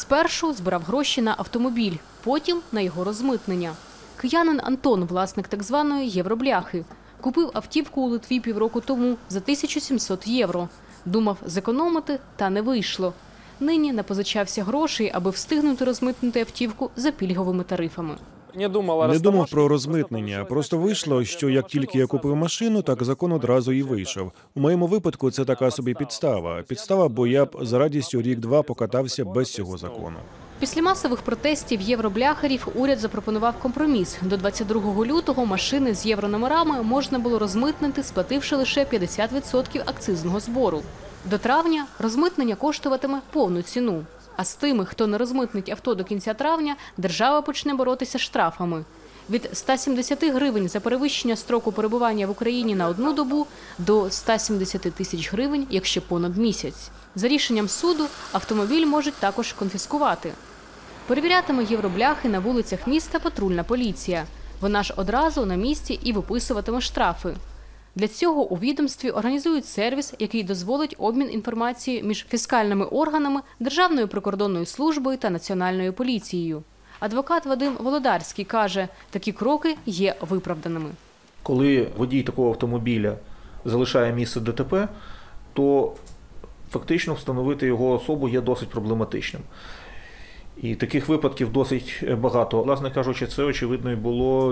Спершу збирав гроші на автомобіль, потім на його розмитнення. Киянин Антон, власник так званої євробляхи, купив автівку у Литві півроку тому за 1700 євро. Думав зекономити, та не вийшло. Нині напозичався грошей, аби встигнути розмитнути автівку за пільговими тарифами. Не думал, о Не думав про розмитнення. Просто вийшло, що як тільки я купив машину, так закон одразу і вийшов. У моєму випадку це така собі підстава. Підстава, бо я б за радістю рік-два покатався без цього закону. Після масових протестів євробляхерів уряд запропонував компроміс. До 22 лютого машини з єврономерами можна було розмитнити, сплативши лише 50% акцизного збору. До травня розмитнення коштуватиме повну ціну. А з тими, хто не розмитнить авто до кінця травня, держава почне боротися штрафами. Від 170 гривень за перевищення строку перебування в Україні на одну добу до 170 тисяч гривень, якщо понад місяць. За рішенням суду автомобіль можуть також конфіскувати. Перевірятиме євробляхи на вулицях міста патрульна поліція. Вона ж одразу на місці і виписуватиме штрафи. Для цього у відомстві організують сервіс, який дозволить обмін інформацією між фіскальними органами, Державною прикордонною службою та національною поліцією. Адвокат Вадим Володарський каже, такі кроки є виправданими. Коли водій такого автомобіля залишає місце ДТП, то фактично встановити його особу є досить проблематичним. І таких випадків досить багато. Власне кажучи, це очевидно і було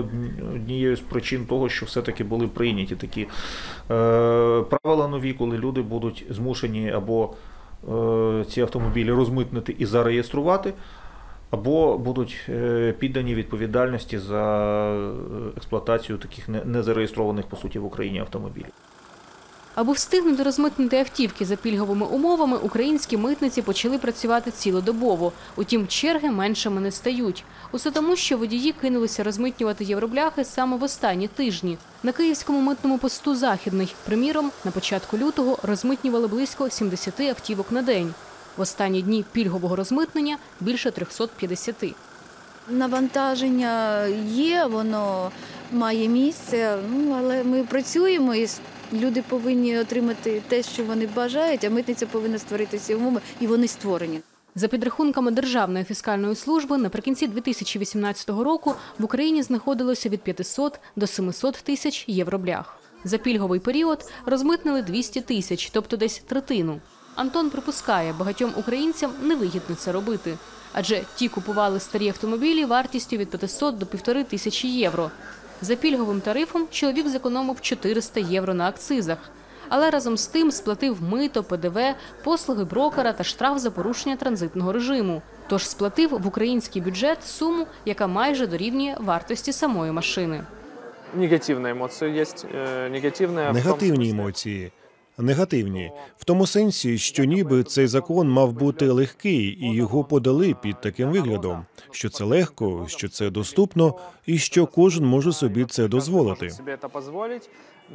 однією з причин того, що все-таки були прийняті такі е, правила нові, коли люди будуть змушені або е, ці автомобілі розмитнити і зареєструвати, або будуть е, піддані відповідальності за е, експлуатацію таких не- незареєстрованих по суті в Україні автомобілів. Аби встигнути розмитнити автівки за пільговими умовами, українські митниці почали працювати цілодобово. Утім, черги меншими не стають. Усе тому, що водії кинулися розмитнювати євробляхи саме в останні тижні. На київському митному посту Західний, приміром, на початку лютого розмитнювали близько 70 автівок на день. В останні дні пільгового розмитнення більше 350. Навантаження є, воно має місце, ну але ми працюємо і люди повинні отримати те, що вони бажають, а митниця повинна створити ці умови, і вони створені. За підрахунками Державної фіскальної служби, наприкінці 2018 року в Україні знаходилося від 500 до 700 тисяч євроблях. За пільговий період розмитнили 200 тисяч, тобто десь третину. Антон припускає, багатьом українцям невигідно це робити. Адже ті купували старі автомобілі вартістю від 500 до 1,5 тисячі євро. За пільговим тарифом чоловік зекономив 400 євро на акцизах. Але разом з тим сплатив мито, ПДВ, послуги брокера та штраф за порушення транзитного режиму. Тож сплатив в український бюджет суму, яка майже дорівнює вартості самої машини. Негативная эмоция есть. э, Негативная в том Негативні смысле, емоції. Негативні в тому сенсі, що ніби цей закон мав бути легкий, і його подали під таким виглядом, що це легко, що це доступно, і що кожен може собі це дозволити. может себе это позволить,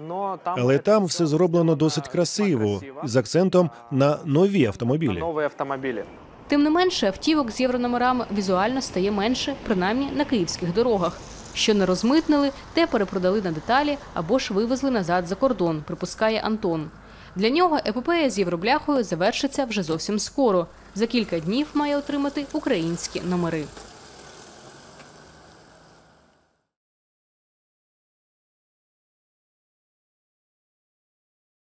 но там Але это там всё все зроблено сделано досить красиво, красиво, з акцентом на нові на автомобілі. новые автомобили. Тим не менше, автівок з єврономерами візуально стає менше, принаймні на київських дорогах. Що не розмитнили, те перепродали на деталі або ж вивезли назад за кордон, припускає Антон. Для нього епопея з євробляхою завершиться вже зовсім скоро. За кілька днів має отримати українські номери.